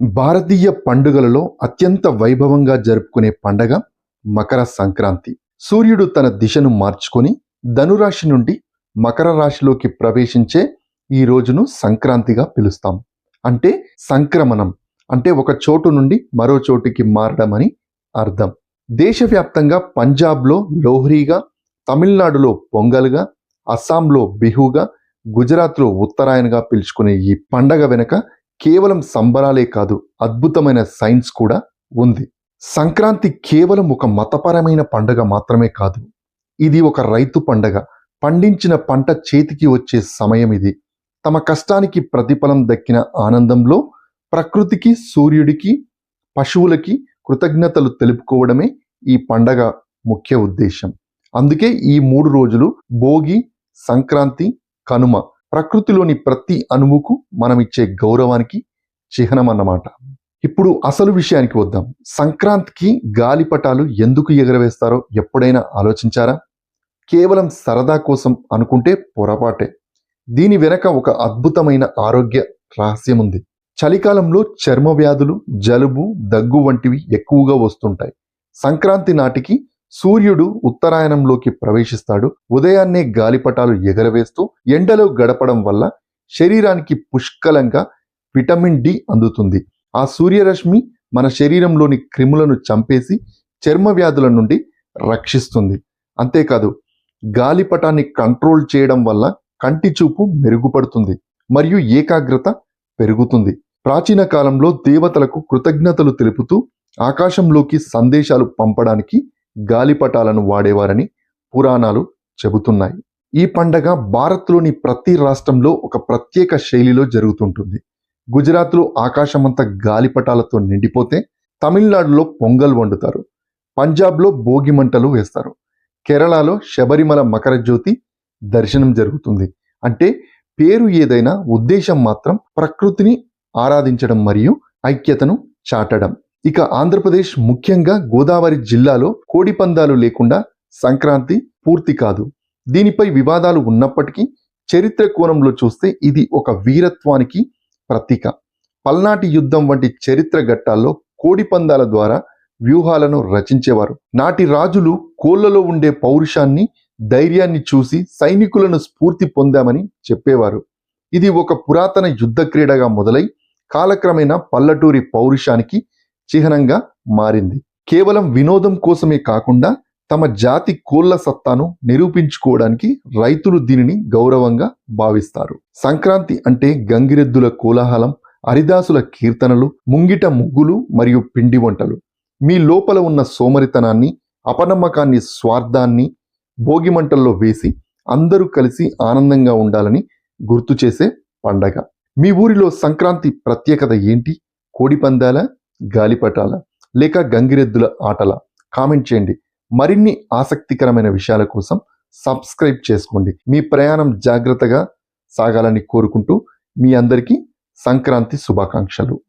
భారతీయ పండుగలలో అత్యంత వైభవంగా జరుపుకునే పండగ మకర సంక్రాంతి. సూర్యుడు తన దిశను మార్చుకొని ధనురాశి నుండి మకర రాశిలోకి ప్రవేశించే ఈ రోజును సంక్రాంతిగా పిలుస్తాం. అంటే సంక్రమణం అంటే ఒక చోటు నుండి మరో చోటుకి మారడం అని అర్థం. దేశవ్యాప్తంగా పంజాబ్లో లోహ్రీగా తమిళనాడులో పొంగల్గా అస్సాంలో బిహుగా గుజరాత్లో ఉత్తరాయణగా పిలుచుకునే ఈ పండగ వెనుక కేవలం సంబరాలే కాదు అద్భుతమైన సైన్స్ కూడా ఉంది. సంక్రాంతి కేవలం ఒక మతపరమైన పండగ మాత్రమే కాదు ఇది ఒక రైతు పండగ. పండించిన పంట చేతికి వచ్చే సమయం ఇది. తమ కష్టానికి ప్రతిఫలం దక్కిన ఆనందంలో ప్రకృతికి సూర్యుడికి పశువులకి కృతజ్ఞతలు తెలుపుకోవడమే ఈ పండగ ముఖ్య ఉద్దేశం. అందుకే ఈ మూడు రోజులు భోగి సంక్రాంతి కనుమ ప్రకృతిలోని ప్రతి అణువుకు మనం ఇచ్చే గౌరవానికి చిహ్నం అన్నమాట. ఇప్పుడు అసలు విషయానికి వద్దాం. సంక్రాంతికి గాలిపటాలు ఎందుకు ఎగరవేస్తారో ఎప్పుడైనా ఆలోచించారా? కేవలం సరదా కోసం అనుకుంటే పొరపాటే. దీని వెనక ఒక అద్భుతమైన ఆరోగ్య రహస్యం ఉంది చలికాలంలో చర్మ వ్యాధులు జలుబు దగ్గు వంటివి ఎక్కువగా వస్తుంటాయి. సంక్రాంతి నాటికి సూర్యుడు ఉత్తరాయణంలోకి ప్రవేశిస్తాడు. ఉదయాన్నే గాలిపటాలు ఎగరవేస్తూ ఎండలో గడపడం వల్ల శరీరానికి పుష్కలంగా విటమిన్ డి అందుతుంది. ఆ సూర్యరశ్మి మన శరీరంలోని క్రిములను చంపేసి చర్మ వ్యాధుల నుండి రక్షిస్తుంది. అంతేకాదు గాలిపటాన్ని కంట్రోల్ చేయడం వల్ల కంటి చూపు మెరుగుపడుతుంది మరియు ఏకాగ్రత పెరుగుతుంది. ప్రాచీన కాలంలో దేవతలకు కృతజ్ఞతలు తెలుపుతూ ఆకాశంలోకి సందేశాలు పంపడానికి గాలిపటాలను వాడేవారని పురాణాలు చెబుతున్నాయి. ఈ పండగ భారత్లోని ప్రతి రాష్ట్రంలో ఒక ప్రత్యేక శైలిలో జరుగుతుంటుంది. గుజరాత్లో ఆకాశమంతా గాలిపటాలతో నిండిపోతే తమిళనాడులో పొంగల్ వండుతారు. పంజాబ్లో భోగి మంటలు వేస్తారు. కేరళలో శబరిమల మకర జ్యోతి దర్శనం జరుగుతుంది. అంటే పేరు ఏదైనా ఉద్దేశం మాత్రం ప్రకృతిని ఆరాధించడం మరియు ఐక్యతను చాటడం. ఇక ఆంధ్రప్రదేశ్ ముఖ్యంగా గోదావరి జిల్లాలో కోడిపందాలు లేకుండా సంక్రాంతి పూర్తి కాదు. దీనిపై వివాదాలు ఉన్నప్పటికీ చరిత్ర కోణంలో చూస్తే ఇది ఒక వీరత్వానికి ప్రతీక. పల్నాటి యుద్ధం వంటి చరిత్ర ఘట్టాల్లో కోడిపందాల ద్వారా వ్యూహాలను రచించేవారు. నాటి రాజులు కోళ్ళలో ఉండే పౌరుషాన్ని ధైర్యాన్ని చూసి సైనికులను స్ఫూర్తి పొందామని చెప్పేవారు. ఇది ఒక పురాతన యుద్ధ క్రీడగా మొదలై కాలక్రమేణా పల్లటూరి పౌరుషానికి చిహ్నంగా మారింది. కేవలం వినోదం కోసమే కాకుండా తమ జాతి కోళ్ళ సత్తాను నిరూపించుకోవడానికి రైతులు దీనిని గౌరవంగా భావిస్తారు. సంక్రాంతి అంటే గంగిరెద్దుల కోలాహలం హరిదాసుల కీర్తనలు ముంగిట ముగ్గులు మరియు పిండి వంటలు. మీ లోపల ఉన్న సోమరితనాన్ని అపనమ్మకాన్ని స్వార్థాన్ని భోగి మంటల్లో వేసి అందరూ కలిసి ఆనందంగా ఉండాలని గుర్తు చేసే పండగ. మీ ఊరిలో సంక్రాంతి ప్రత్యేకత ఏంటి? కోడి పందాల? గాలిపటాల లేక గంగిరెద్దుల ఆటల. కామెంట్ చేయండి. మరిన్ని ఆసక్తికరమైన విషయాల కోసం సబ్స్క్రైబ్ చేసుకోండి. మీ ప్రయాణం జాగ్రత్తగా సాగాలని కోరుకుంటూ మీ అందరికీ సంక్రాంతి శుభాకాంక్షలు.